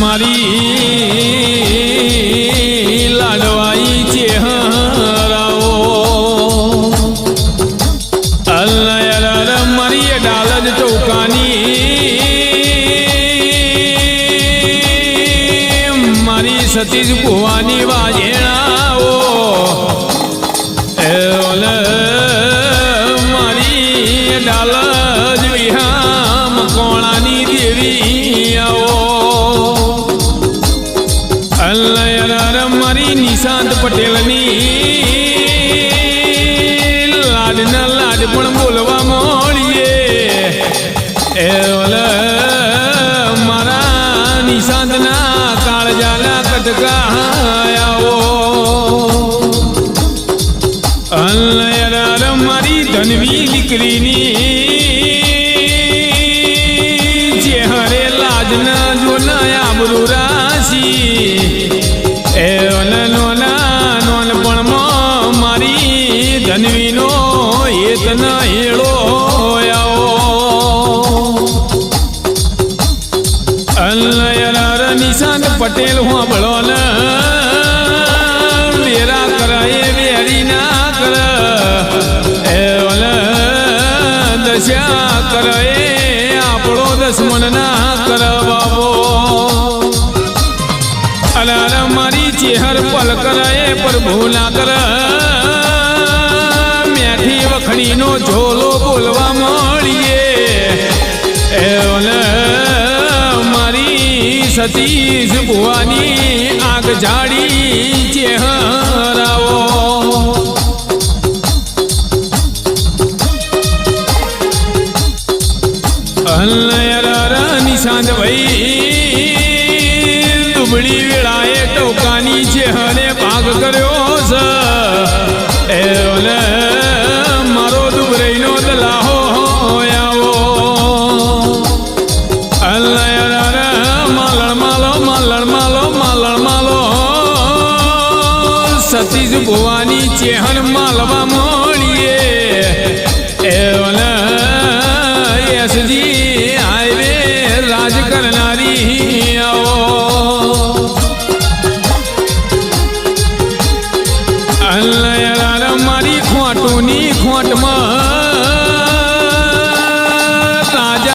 મારી મારી સતીજ કુવાની વાજેણાઓ મારી ડાલ જ કોણાની દેવી આવો અલ્લાહ મારી નિશાંત પટેલની લાડના લાડ પણ બોલવા મળીએ. એ મારા નિશાંતના કાળજાના કટકા મારી ધનવી દીકરીની જે હરે લાજના જોના આબરૂ રાશી એ નોના નોનપણમાં મારી ધનવીનો નિશાંત હું બળો ને. વેરા કરાય, વેરી ના કર. એ ઓલે દશા કરે આપણો દસમન ના કર બાબો. અલાર મારી ચેહર પલ કરાય, પ્રભુ ના કર. મેઠી વખણીનો સતીશ ભુવાની આગ જાડી ચેહરાવો. નિશાંત ભાઈ દુબળી વેળાએ ટોકાની ચેહરે ભાગ કર્યો છે નસીજ ભોવાની ચેહન માલવામાં